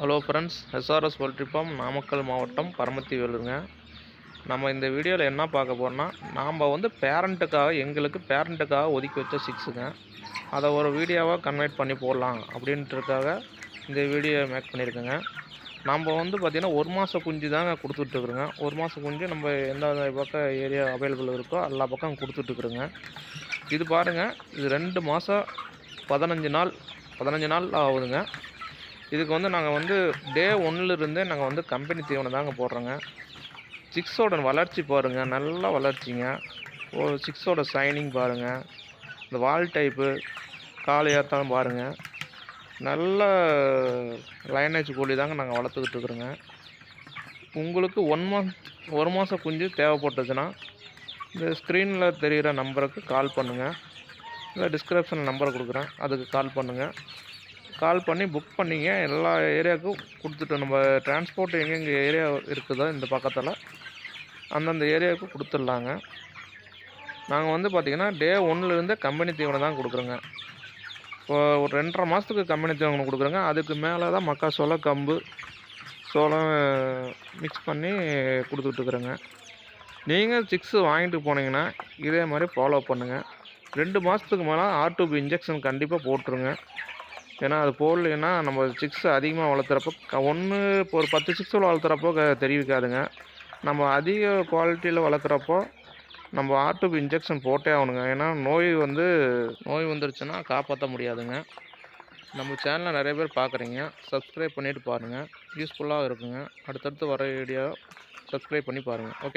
Hello friends SRS poultry farm Namakkal மாவட்டம் பரமத்தி வேலுங்க நம்ம இந்த வீடியோவில் என்ன பார்க்க போகிறோம்னா நாம் வந்து பேரண்ட்டுக்காக எங்களுக்கு பேரண்ட்டுக்காக ஒதுக்கி வச்ச சிக்ஸுங்க அதை ஒரு வீடியோவாக கன்வெர்ட் பண்ணி போடலாம் அப்படின்றதுக்காக இந்த வீடியோ மேக் பண்ணியிருக்கேங்க. நம்ம வந்து பார்த்திங்கன்னா ஒரு மாத குஞ்சு தாங்க கொடுத்துட்ருக்குறோங்க. ஒரு மாத குஞ்சு நம்ம எந்த பக்கம் ஏரியா அவைலபிள் இருக்கோ எல்லா பக்கம் கொடுத்துட்ருக்குறோங்க. இது பாருங்கள் இது ரெண்டு மாதம் பதினஞ்சு நாள் பதினஞ்சு நாள் ஆகுதுங்க. இதுக்கு வந்து நாங்கள் வந்து டே இருந்தே நாங்கள் வந்து கம்பெனி தீவனம் தாங்க போடுறோங்க. சிக்ஸோட வளர்ச்சி பாருங்கள் நல்லா வளர்ச்சிங்க. ஒரு சிக்ஸோட சைனிங் பாருங்கள் இந்த வால் டைப்பு காலையாத்தான் பாருங்கள் நல்ல லைனேஜ் கோழி தாங்க நாங்கள் வளர்த்துக்கிட்டு இருக்கிறோங்க. உங்களுக்கு ஒன் மந்த் ஒரு மாதம் குஞ்சு தேவைப்பட்டுச்சுன்னா இந்த ஸ்க்ரீனில் தெரிகிற நம்பருக்கு கால் பண்ணுங்கள் இல்லை டிஸ்கிரிப்ஷனில் நம்பர் கொடுக்குறேன் அதுக்கு கால் பண்ணுங்கள் கால் பண்ணி புக் பண்ணிங்க. எல்லா ஏரியாவுக்கும் கொடுத்துட்டு நம்ம டிரான்ஸ்போர்ட் எங்கெங்கே ஏரியா இருக்குதோ இந்த பக்கத்தில் அந்தந்த ஏரியாவுக்கு கொடுத்துட்லாங்க. நாங்கள் வந்து பார்த்திங்கன்னா டே ஒன்லேருந்தே கம்பெனி தீவனம் தான் கொடுக்குறோங்க. இப்போ ஒரு ரெண்டரை மாதத்துக்கு கம்பெனி தீவனம் கொடுக்குறோங்க. அதுக்கு மேலே தான் மக்காச்சோளம் கம்பு சோளம் மிக்ஸ் பண்ணி கொடுத்துட்ருக்குறோங்க நீங்கள் சிக்ஸு வாங்கிட்டு போனீங்கன்னா இதே மாதிரி ஃபாலோ பண்ணுங்கள் ரெண்டு மாதத்துக்கு மேலே ஆர்டிபி இன்ஜெக்ஷன் கண்டிப்பாக போட்டுருங்க. ஏன்னா அது போடலைன்னா நம்ம சிக்ஸ் அதிகமாக வளர்த்துறப்போ ஒன்று இப்போ ஒரு பத்து சிக்ஸ் வளர்த்துறப்போ தெரிவிக்காதுங்க. நம்ம அதிக குவாலிட்டியில் வளர்க்குறப்போ நம்ம ஆட்டுக்கு இன்ஜெக்ஷன் போட்டே ஆகணுங்க. ஏன்னா நோய் வந்து நோய் வந்துருச்சுன்னா காப்பாற்ற முடியாதுங்க. நம்ம சேனலை நிறைய பேர் பார்க்குறீங்க சப்ஸ்கிரைப் பண்ணிவிட்டு பாருங்கள் யூஸ்ஃபுல்லாக இருக்குங்க. அடுத்தடுத்து வர வீடியோ சப்ஸ்கிரைப் பண்ணி பாருங்கள் ஓகே